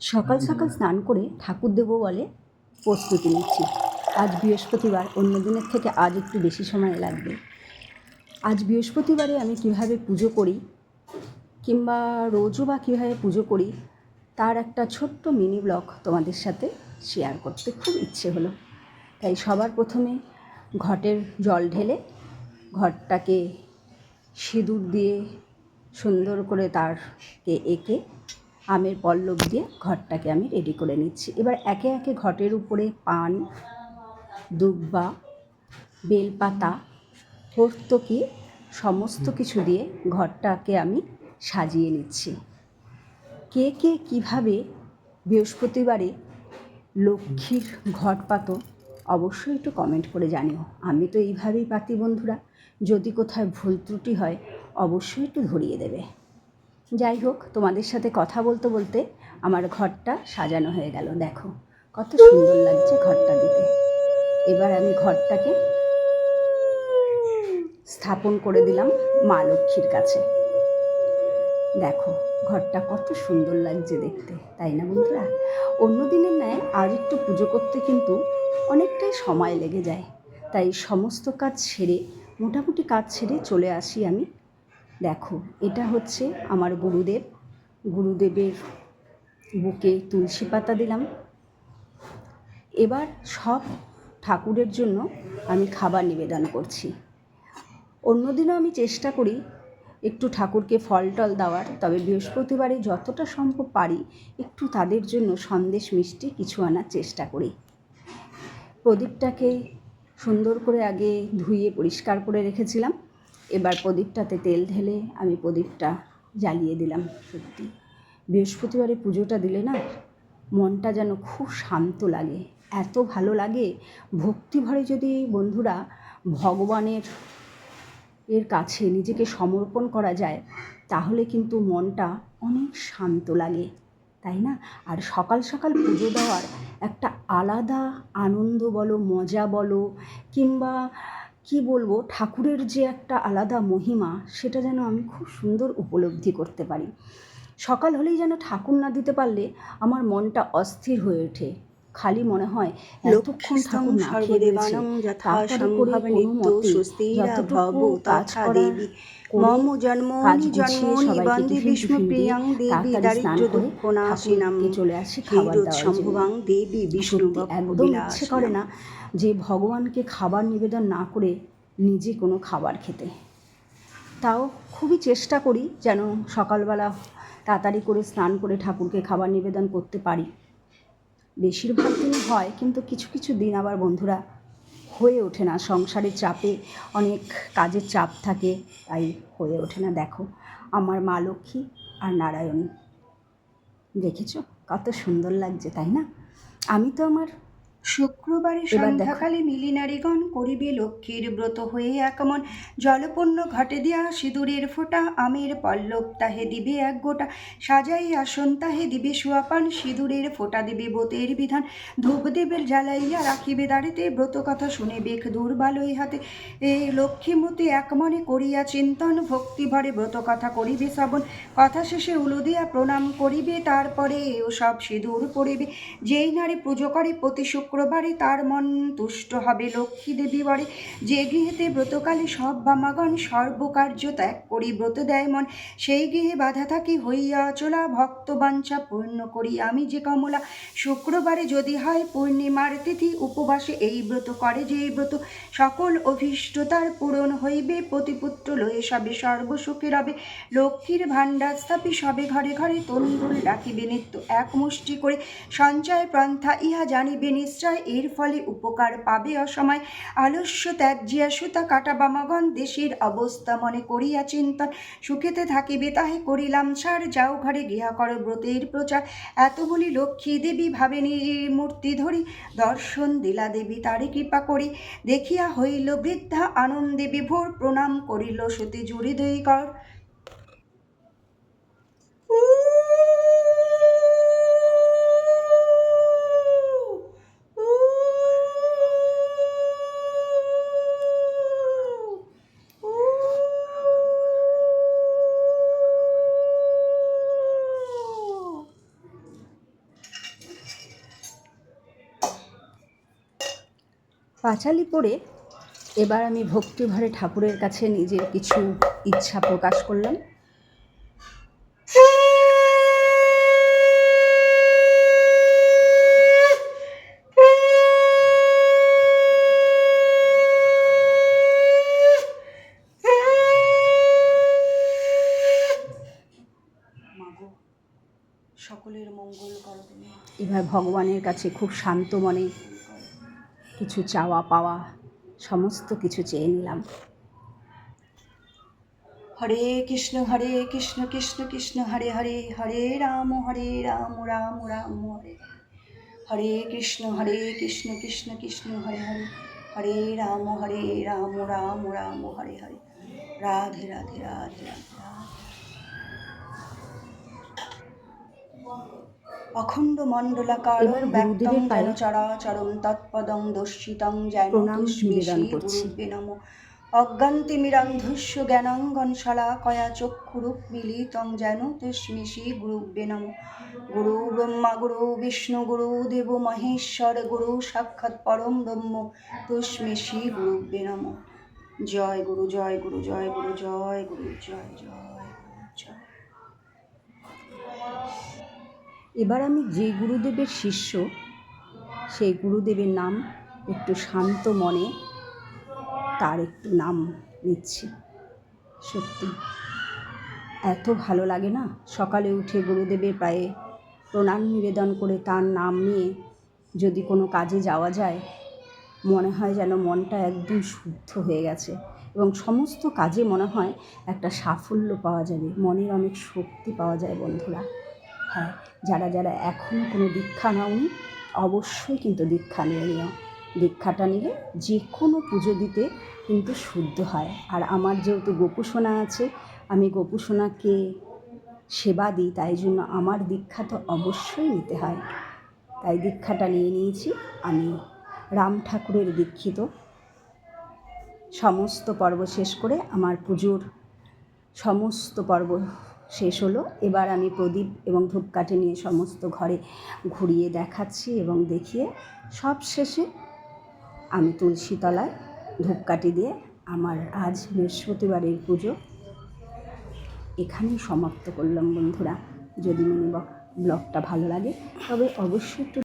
সকাল সকাল স্নান করে ঠাকুর দেবো বলে প্রস্তুতি নিচ্ছি। আজ বৃহস্পতিবার অন্য দিনের থেকে আজ একটু বেশি সময় লাগবে। আজ বৃহস্পতিবারে আমি কীভাবে পুজো করি কিংবা রোজও বা কীভাবে পুজো করি তার একটা ছোট্ট মিনি ব্লগ তোমাদের সাথে শেয়ার করতে খুব ইচ্ছে হলো। তাই সবার প্রথমে ঘটের জল ঢেলে ঘরটাকে সিঁদুর দিয়ে সুন্দর করে তারকে এঁকে আমের পল্লব দিয়ে ঘরটাকে আমি রেডি করে নিচ্ছি। এবার একে একে ঘটের উপরে পান, দুব্বা, বেলপাতা হর্তকি সমস্ত কিছু দিয়ে ঘরটাকে আমি সাজিয়ে নিচ্ছি। কে কে কীভাবে বৃহস্পতিবারে লক্ষ্মীর ঘট পাতো অবশ্যই একটু কমেন্ট করে জানিও। আমি তো এইভাবেই পাতি বন্ধুরা। যদি কোথায় ভুল ত্রুটি হয়, অবশ্যই একটু ধরিয়ে দেবে। যাই হোক, তোমাদের সাথে কথা বলতে বলতে আমার ঘরটা সাজানো হয়ে গেল। দেখো, কত সুন্দর লাগছে ঘরটা দিতে এবার আমি ঘরটাকে স্থাপন করে দিলাম মা লক্ষ্মীর কাছে। দেখো, ঘরটা কত সুন্দর লাগছে দেখতে, তাই না বন্ধুরা? অন্য দিনের ন্যায় আজ একটু পুজো করতে কিন্তু অনেকটাই সময় লেগে যায়। তাই সমস্ত কাজ ছেড়ে মোটামুটি কাজ ছেড়ে চলে আসি আমি দেখো, এটা হচ্ছে আমার গুরুদেব। গুরুদেবের বুকে তুলসী পাতা দিলাম। এবার সব ঠাকুরের জন্য আমি খাবার নিবেদন করছি। অন্যদিনও আমি চেষ্টা করি একটু ঠাকুরকে ফল টল দেওয়ার, তবে বৃহস্পতিবারে যতটা সম্ভব পারি একটু তাদের জন্য সন্দেশ মিষ্টি কিছু আনার চেষ্টা করি। প্রদীপটাকে সুন্দর করে আগে ধুয়ে পরিষ্কার করে রেখেছিলাম। এবার প্রদীপটাতে তেল ঢেলে আমি প্রদীপটা জ্বালিয়ে দিলাম, সত্যি। বৃহস্পতিবারে পুজোটা দিলে না মনটা যেন খুব শান্ত লাগে, এত ভালো লাগে। ভক্তিভরে যদি বন্ধুরা ভগবানের এর কাছে নিজেকে সমর্পণ করা যায়, তাহলে কিন্তু মনটা অনেক শান্ত লাগে, তাই না? আর সকাল সকাল পুজো দেওয়ার একটা আলাদা আনন্দ বলো, মজা বলো, কিংবা কি বলব, ঠাকুরের যে একটা আলাদা মহিমা, সেটা যেন আমি খুব সুন্দর উপলব্ধি করতে পারি। সকাল হলেই যেন ঠাকুর না দিতে পারলে আমার মনটা অস্থির হয়ে ওঠে। খালি মনে হয় এতক্ষণ ঠাকুর না খেয়ে তাড়াতাড়ি করে কোনো মতে যতটুকু কাজ করা মম গুছিয়ে জন্মনি সবাইকে বিষ্ণু প্রিয়াং দেবী দারিদ্র দুঃখ নাশিনাম চলে আসি খাবার সম্ভবাং দেবী বিষ্ণু একদম ইচ্ছে করে না যে ভগবানকে খাবার নিবেদন না করে নিজে কোনো খাবার খেতে। তাও খুবই চেষ্টা করি যেন সকালবেলা তাড়াতাড়ি করে স্নান করে ঠাকুরকে খাবার নিবেদন করতে পারি। বেশিরভাগ দিন হয়, কিন্তু কিছু কিছু দিন আবার বন্ধুরা হয়ে ওঠে না। সংসারের চাপে অনেক কাজের চাপ থাকে, তাই হয়ে ওঠে না। দেখো, আমার মা লক্ষ্মী আর নারায়ণ। দেখেছ? কত সুন্দর লাগছে, তাই না? আমি তো আমার শুক্রবারে সন্ধ্যাকালে মিলি নারীগণ করিবে লক্ষ্মীর ব্রত হয়ে একমন জলপূর্ণ ঘটে দিয়া সিঁদুরের ফোঁটা আমের পল্লব তাহে দিবে এক গোটা। সাজাই আসন তাহে দিবে সুয়াপান সিঁদুরের ফোঁটা দিবে বোতের বিধান। ধূপ দেবের জ্বালাইয়া রাখিবে দাঁড়িতে ব্রত কথা শুনে বেখ দুর্বল ওই হাতে। এ লক্ষ্মীমূর্তি একমনে করিয়া চিন্তন ভক্তি ভরে ব্রত কথা করিবে শ্রবণ। কথা শেষে উলু দিয়া প্রণাম করিবে তারপরে ও সব সিঁদুর পড়িবে। যেই নারী পুজো করে প্রতি শুক্রবারে তার মন তুষ্ট হবে লক্ষ্মী দেবী বরে। যে গৃহেতে ব্রতকালে সব বামাগণ সর্বকার্য ত্যাগ করি, ব্রত দেয় মন। সেই গৃহে বাধা থাকি হইয়া চলা, ভক্ত বাঞ্ছা পূর্ণ করি আমি যে কমলা। শুক্রবারে যদি হয় পূর্ণিমার তিথি, উপবাসে এই ব্রত করে যে এই ব্রত। সকল অভীষ্টতার পূরণ হইবে প্রতিপুত্র লয়ে সবে সর্বসুখে রবে। লক্ষ্মীর ভাণ্ডার স্থাপি সবে ঘরে ঘরে তন্দুল ডাকিবে নিত্য এক মুষ্টি করে। সঞ্চয় পন্থা ইহা জানিবে নিশ্চয়। এর ফলে উপকার পাবে অসময়। আলস্য ত্যাজ্যিয়া সুতা কাটা বামাগণ দেশের অবস্থা মনে করিয়া চিন্তন সুখেতে থাকিবে তাহে করিলাম সার, যাও ঘরে গৃহা কর ব্রতের প্রচার। এত বলি লক্ষ্মী দেবী ভাবেনি মূর্তি ধরি। দর্শন দিলা দেবী তারে কৃপা করি। দেখিয়া হইল বৃদ্ধা আনন্দে বিভোর প্রণাম করিল সতী জুড়ি দই কর পাঁচালি পড়ে এবার আমি ভক্তিভরে ঠাকুরের কাছে নিজের কিছু ইচ্ছা প্রকাশ করলাম। মাগো সকলের মঙ্গল করো তুমি। এবার ভগবানের কাছে খুব শান্ত মনে কিছু চাওয়া পাওয়া, সমস্ত কিছু চেয়ে নিলাম। হরে কৃষ্ণ হরে কৃষ্ণ কৃষ্ণ কৃষ্ণ, হরে হরে হরে রাম হরে রাম রাম রাম, হরে হরে কৃষ্ণ হরে কৃষ্ণ কৃষ্ণ কৃষ্ণ, হরে হরে হরে রাম হরে রাম রাম রাম, হরে হরে, রাধে রাধে রাধে রাধে রাধে। অখণ্ড মণ্ডলাকারং ব্যক্তং গুরুদেবের পায়ে যেন চরাচরং তৎপদং দর্শিতং করছি। নমঃ। অজ্ঞান্তিমিরান্ধস্য জ্ঞানাঙ্গন শালা কয়া চক্ষুরূপ মিলিতং যেন তস্মৈ শ্রী গুরুবে নমঃ। গুরু ব্রহ্মা গুরু বিষ্ণু গুরু দেব মহেশ্বর গুরু সাক্ষাৎ পরম ব্রহ্ম তস্মৈ শ্রী গুরুবে নমঃ। জয় গুরু জয় গুরু জয় গুরু জয় গুরু জয় জয়। এবার আমি যে গুরুদেবের শিষ্য, সেই গুরুদেবের নাম একটু শান্ত মনে, তার একটু নাম নিচ্ছি। সত্যি। এত ভালো লাগে না? সকালে উঠে গুরুদেবের পায়ে প্রণাম নিবেদন করে তার নাম নিয়ে যদি কোনো কাজে যাওয়া যায়, মনে হয় যেন মনটা একদম শুদ্ধ হয়ে গেছে এবং সমস্ত কাজে মনে হয় একটা সাফল্য পাওয়া যাবে, মনের অনেক শক্তি পাওয়া যায় বন্ধুরা। হ্যাঁ যারা যারা এখনও কোনো দীক্ষা নাওনি, অবশ্যই কিন্তু দীক্ষা নিয়ে নিও। দীক্ষাটা নিলে যে কোনো পুজো দিতে কিন্তু শুদ্ধ হয়। আর আমার যেহেতু গোপুসোনা আছে, আমি গোপুসোনাকে সেবা দিই, তাই জন্য আমার দীক্ষা তো অবশ্যই নিতে হয়। তাই দীক্ষাটা নিয়ে নিয়েছি। আমি রাম ঠাকুরের দীক্ষিত। সমস্ত পর্ব শেষ করে আমার পুজোর সমস্ত পর্ব শেষ হলো। এবার আমি প্রদীপ এবং ধূপকাঠি নিয়ে সমস্ত ঘরে ঘুরিয়ে দেখাচ্ছি এবং দেখিয়ে সব শেষে আমি তুলসী তলায় ধূপকাঠি দিয়ে আমার আজ বৃহস্পতিবারের পুজো এখানেই সমাপ্ত করলাম বন্ধুরা। যদি মনে ব্লগটা ভালো লাগে তবে অবশ্যই একটু